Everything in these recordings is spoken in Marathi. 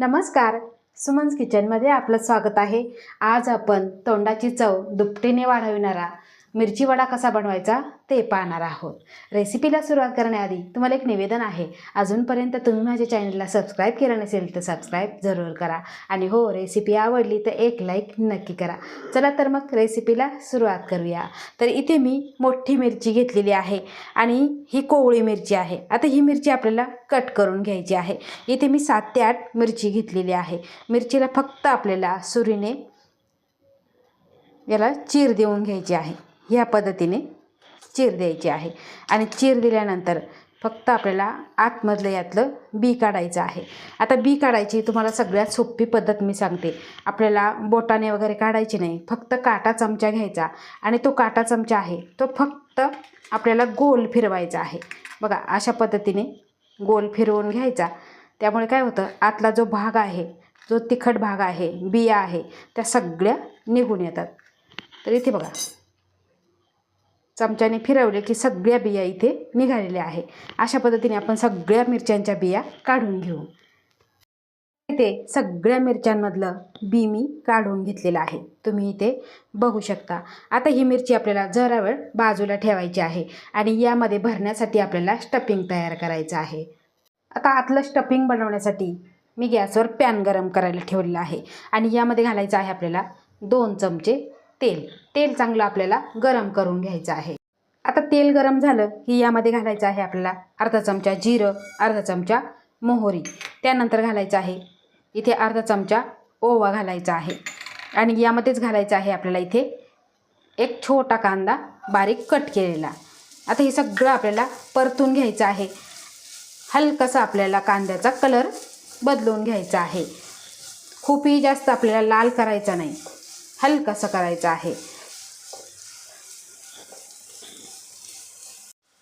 नमस्कार. सुमन्स किचनमध्ये आपलं स्वागत आहे. आज आपण तोंडाची चव दुपटीने वाढविणारा मिरची वडा कसा बनवायचा ते पाहणार आहोत. रेसिपीला सुरुवात करण्याआधी तुम्हाला एक निवेदन आहे. अजूनपर्यंत तुम्ही माझ्या चॅनलला सबस्क्राईब केलं नसेल तर सबस्क्राईब जरूर करा. आणि हो रेसिपी आवडली तर एक लाईक नक्की करा. चला तर मग रेसिपीला सुरुवात करूया. तर इथे मी मोठी मिरची घेतलेली आहे आणि ही कोवळी मिरची आहे. आता ही मिरची आपल्याला कट करून घ्यायची आहे. इथे मी सात ते आठ मिरची घेतलेली आहे. मिरचीला फक्त आपल्याला सुरीने याला चीर देऊन घ्यायची आहे. ह्या पद्धतीने चीर द्यायची आहे. आणि चीर दिल्यानंतर फक्त आपल्याला आतमधलं यातलं बी काढायचं आहे. आता बी काढायची तुम्हाला सगळ्यात सोपी पद्धत मी सांगते. आपल्याला बोटाने वगैरे काढायची नाही. फक्त काटा चमचा घ्यायचा आणि तो काटा चमचा आहे तो फक्त आपल्याला गोल फिरवायचा आहे. बघा अशा पद्धतीने गोल फिरवून घ्यायचा. त्यामुळे काय होतं आतला जो भाग आहे जो तिखट भाग आहे बिया आहे त्या सगळ्या निघून येतात. तर इथे बघा. चमच्याने फिरवले की सगळ्या बिया इथे निघालेल्या आहे. अशा पद्धतीने आपण सगळ्या मिरच्यांच्या बिया काढून घेऊ. इथे सगळ्या मिरच्यांमधलं बी मी काढून घेतलेलं आहे. तुम्ही इथे बघू शकता. आता ही मिरची आपल्याला जरा वेळ बाजूला ठेवायची आहे आणि यामध्ये भरण्यासाठी आपल्याला स्टफिंग तयार करायचं आहे. आता आतलं स्टफिंग बनवण्यासाठी मी गॅसवर पॅन गरम करायला ठेवलेलं आहे आणि यामध्ये घालायचं आहे आपल्याला दोन चमचे तेल. तेल चांगलं आपल्याला गरम करून घ्यायचं आहे. आता तेल गरम झालं की यामध्ये घालायचं आहे आपल्याला अर्धा चमचा जिरं अर्धा चमचा मोहरी. त्यानंतर घालायचं आहे इथे अर्धा चमचा ओवा घालायचा आहे. आणि यामध्येच घालायचं आहे आपल्याला इथे एक छोटा कांदा बारीक कट केलेला. आता हे सगळं आपल्याला परतून घ्यायचं आहे. हलकसा आपल्याला कांद्याचा कलर बदलून घ्यायचा आहे. खूपही जास्त आपल्याला लाल करायचा नाही. हलकासा करायचं आहे?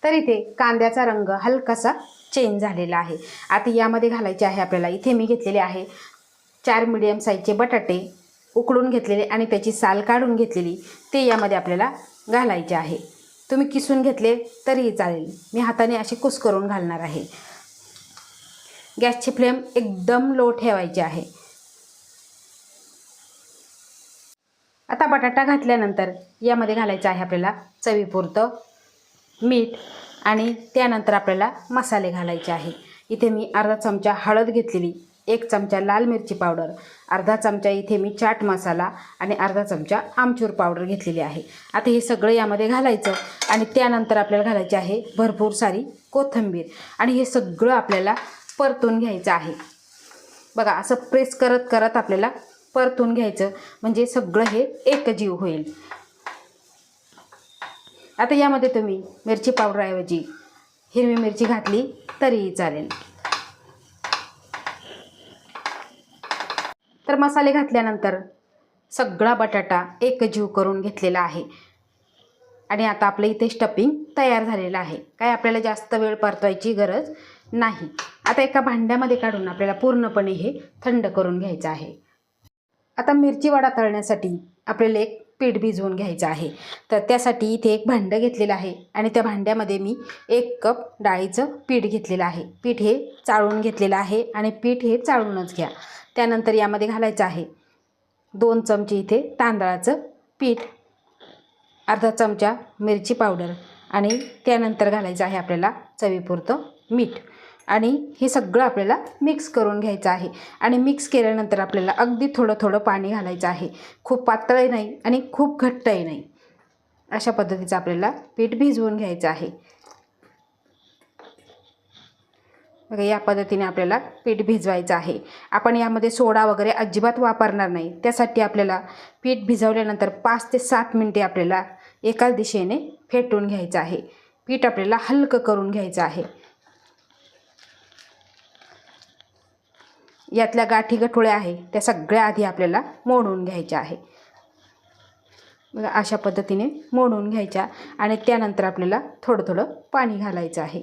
तर इथे कांद्याचा रंग हलकासा चेंज झालेला आहे? आता यामध्ये घालायचे आहे आपल्याला. इथे मी घेतलेले आहे चार मिडियम साईजचे बटाटे उकडून घेतलेले आणि त्याची साल काढून घेतलेली. ते यामध्ये आपल्याला घालायचे आहे. तुम्ही किसून घेतले तरीही चालेल. मी हाताने असे कुस करून घालणार आहे. गॅसची फ्लेम एकदम लो ठेवायची आहे. आता बटाटा घातल्यानंतर यामध्ये घालायचं आहे आपल्याला चवीपुरतं मीठ आणि त्यानंतर आपल्याला मसाले घालायचे आहे. इथे मी अर्धा चमचा हळद घेतलेली एक चमचा लाल मिरची पावडर अर्धा चमचा इथे मी चाट मसाला आणि अर्धा चमचा आमचूर पावडर घेतलेली आहे. आता हे सगळं यामध्ये घालायचं आणि त्यानंतर आपल्याला घालायचे आहे भरपूर सारी कोथिंबीर आणि हे सगळं आपल्याला परतून घ्यायचं आहे. बघा असं प्रेस करत करत आपल्याला परतून घ्यायचं. म्हणजे सगळं हे एकजीव होईल. आता यामध्ये तुम्ही मिरची पावडरऐवजी हिरवी मिरची घातली तरीही चालेल. तर मसाले घातल्यानंतर सगळा बटाटा एकजीव करून घेतलेला आहे. आणि आता आपलं इथे स्टपिंग तयार झालेलं आहे. काय आपल्याला जास्त वेळ परतवायची गरज नाही. आता एका भांड्यामध्ये काढून आपल्याला पूर्णपणे हे थंड करून घ्यायचं आहे. आता मिरची वडा तळण्यासाठी आपल्याला एक पीठ भिजवून घ्यायचं आहे. तर त्यासाठी इथे एक भांडं घेतलेलं आहे आणि त्या भांड्यामध्ये मी एक कप डाळीचं पीठ घेतलेलं आहे. पीठ हे चाळून घेतलेलं आहे आणि पीठ हे चाळूनच घ्या. त्यानंतर यामध्ये घालायचं आहे दोन चमचे इथे तांदळाचं पीठ अर्धा चमचा मिरची पावडर आणि त्यानंतर घालायचं आहे आपल्याला चवीपुरतं मीठ. आणि हे सगळं आपल्याला मिक्स करून घ्यायचं आहे. आणि मिक्स केल्यानंतर आपल्याला अगदी थोडं थोडं पाणी घालायचं आहे. खूप पातळही नाही आणि खूप घट्टही नाही. अशा पद्धतीचं आपल्याला पीठ भिजवून घ्यायचं आहे. बघा या पद्धतीने आपल्याला पीठ भिजवायचं आहे. आपण यामध्ये सोडा वगैरे अजिबात वापरणार नाही. त्यासाठी आपल्याला पीठ भिजवल्यानंतर पाच ते सात मिनटे आपल्याला एकाच दिशेने फेटून घ्यायचं आहे. पीठ आपल्याला हलकं करून घ्यायचं आहे. यातल्या गाठी गठोळ्या आहे त्या सगळ्या आधी आपल्याला मोडून घ्यायच्या आहे. बघा अशा पद्धतीने मोडून घ्यायच्या आणि त्यानंतर आपल्याला थोडं थोडं पाणी घालायचं आहे.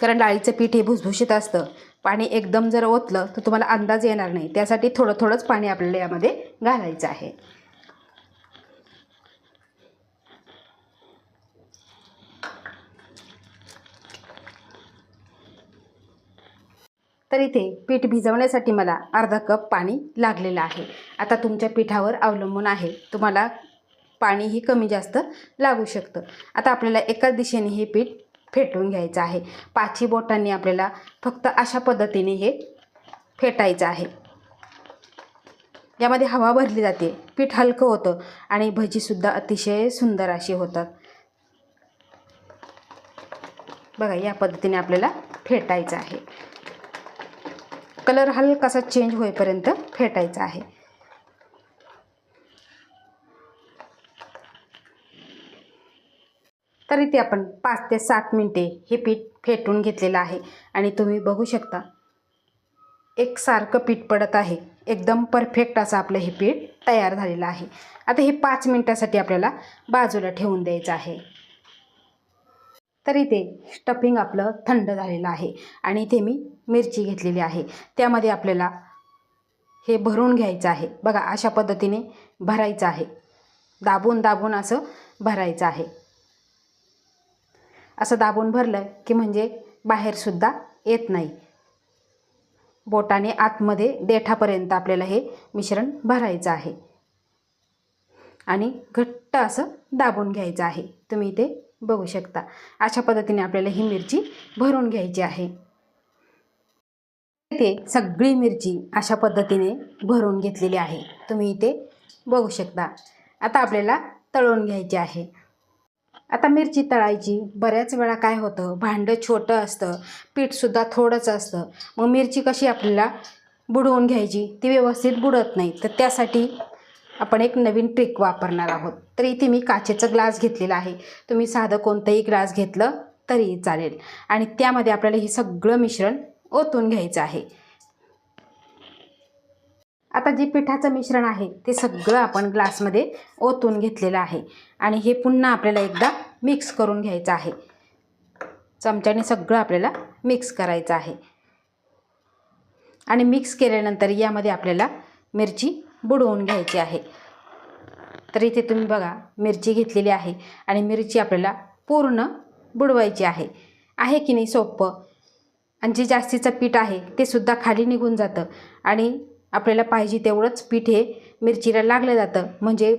कारण डाळीचं पीठ हे भुसभुशीत असतं. पाणी एकदम जर ओतलं तर तुम्हाला अंदाज येणार नाही. त्यासाठी थोडं थोडंच पाणी आपल्याला यामध्ये घालायचं आहे. तर इथे पीठ भिजवण्यासाठी मला अर्धा कप पाणी लागलेलं आहे. आता तुमच्या पिठावर अवलंबून आहे. तुम्हाला पाणीही कमी जास्त लागू शकतं. आता आपल्याला एकाच दिशेने हे पीठ फेटून घ्यायचं आहे. पाची बोटांनी आपल्याला फक्त अशा पद्धतीने हे फेटायचं आहे. यामध्ये हवा भरली जाते. पीठ हलकं होतं आणि भजीसुद्धा अतिशय सुंदर अशी होतात. बघा या पद्धतीने आपल्याला फेटायचं आहे. कलर हलकासा चेंज होईपर्यंत फेटायचा आहे. तर इथे आपण पाच ते सात मिनटे हे पीठ फेटून घेतलेलं आहे. आणि तुम्ही बघू शकता एकसारखं पीठ पडत आहे. एकदम परफेक्ट असं आपलं हे पीठ तयार झालेलं आहे. आता हे पाच मिनटासाठी आपल्याला बाजूला ठेवून द्यायचं आहे. तर इथे स्टफिंग आपलं थंड झालेलं आहे. आणि इथे मी मिरची घेतलेली आहे. त्यामध्ये आपल्याला हे भरून घ्यायचं आहे. बघा अशा पद्धतीने भरायचं आहे. दाबून दाबून असं भरायचं आहे. असं दाबून भरलं की म्हणजे बाहेरसुद्धा येत नाही. बोटाने आतमध्ये देठापर्यंत आपल्याला हे मिश्रण भरायचं आहे. आणि घट्ट असं दाबून घ्यायचं आहे. तुम्ही इथे बघू शकता. अशा पद्धतीने आपल्याला ही मिरची भरून घ्यायची आहे. इथे सगळी मिरची अशा पद्धतीने भरून घेतलेली आहे. तुम्ही इथे बघू शकता. आता आपल्याला तळून घ्यायची आहे. आता मिरची तळायची. बऱ्याच वेळा काय होतं? भांडं छोटं असतं. पीठसुद्धा थोडंच असतं. मग मिरची कशी आपल्याला बुडवून घ्यायची? ती व्यवस्थित बुडत नाही. तर त्यासाठी आपण एक नवीन ट्रिक वापरणार आहोत. तर इथे मी काचेचं ग्लास घेतलेला आहे. तुम्ही साधं कोणतंही ग्लास घेतलं तरी चालेल. आणि त्यामध्ये आपल्याला हे सगळं मिश्रण ओतून घ्यायचं आहे. आता जे पिठाचं मिश्रण आहे ते सगळं आपण ग्लासमध्ये ओतून घेतलेलं आहे. आणि हे पुन्हा आपल्याला एकदा मिक्स करून घ्यायचं आहे. चमच्याने सगळं आपल्याला मिक्स करायचं आहे. आणि मिक्स केल्यानंतर यामध्ये आपल्याला मिरची बुडवून घ्यायची आहे. तर इथे तुम्ही बघा मिरची घेतलेली आहे आणि मिरची आपल्याला पूर्ण बुडवायची आहे. आहे की नाही सोपं? आणि जे जास्तीचं पीठ आहे ते सुद्धा खाली निघून जातं. आणि आपल्याला पाहिजे तेवढंच पीठ हे मिरचीला लागलं जातं. म्हणजे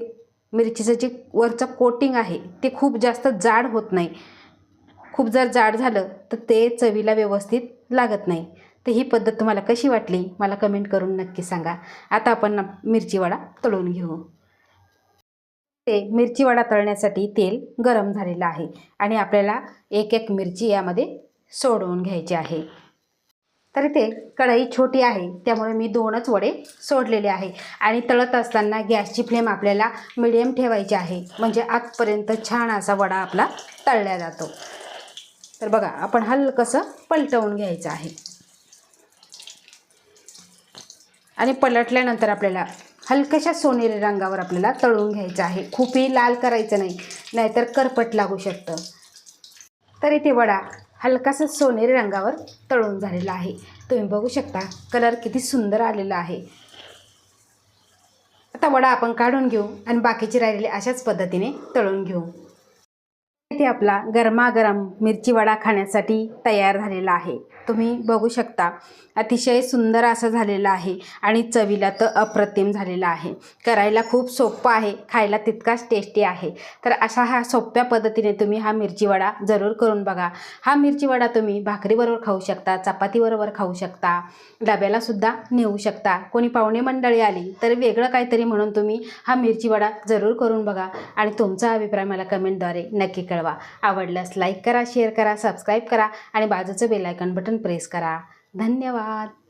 मिरचीचं जे वरचं कोटिंग आहे ते खूप जास्त जाड होत नाही. खूप जर जाड झालं तर ते चवीला व्यवस्थित लागत नाही. तर ही पद्धत तुम्हाला कशी वाटली? मला कमेंट करून नक्की सांगा. आता आपण ना मिरची वडा तळून घेऊ. ते मिरची वडा तळण्यासाठी तेल गरम झालेलं आहे. आणि आपल्याला एक एक मिरची यामध्ये सोडवून घ्यायचे आहे. तर इथे कढई छोटी आहे त्यामुळे मी दोनच वडे सोडलेले आहे. आणि तळत असताना गॅसची फ्लेम आपल्याला मिडियम ठेवायची आहे. म्हणजे आतपर्यंत छान असा वडा आपला तळला जातो. तर बघा आपण हलकंसं पलटवून घ्यायचं आहे. आणि पलटल्यानंतर आपल्याला हलक्याशा सोनेरी रंगावर आपल्याला तळून घ्यायचं आहे. खूपही लाल करायचं नाही नाहीतर करपट लागू शकतं. तर इथे वडा हलकासा सोनेरी रंगावर तळून झालेला आहे. तुम्ही बघू शकता कलर किती सुंदर आलेला आहे. आता वडा आपण काढून घेऊ आणि बाकीची राहिलेली अशाच पद्धतीने तळून घेऊ. इथे आपला गरमागरम मिरची वडा खाण्यासाठी तयार झालेला आहे. तुम्ही बघू शकता अतिशय सुंदर असं झालेलं आहे आणि चवीला तर अप्रतिम झालेला आहे. करायला खूप सोपं आहे खायला तितकाच टेस्टी आहे. तर अशा ह्या सोप्या पद्धतीने तुम्ही हा मिरची वडा जरूर करून बघा. हा मिरची वडा तुम्ही भाकरीबरोबर खाऊ शकता चपातीबरोबर खाऊ शकता डब्यालासुद्धा नेऊ शकता. कोणी पाहुणे मंडळी आली तर वेगळं काहीतरी म्हणून तुम्ही हा मिरची वडा जरूर करून बघा आणि तुमचा अभिप्राय मला कमेंटद्वारे नक्की कळवा. आवडल्यास लाईक करा शेअर करा सबस्क्राईब करा आणि बाजूचं बेलायकन बटन प्रेस करा. धन्यवाद!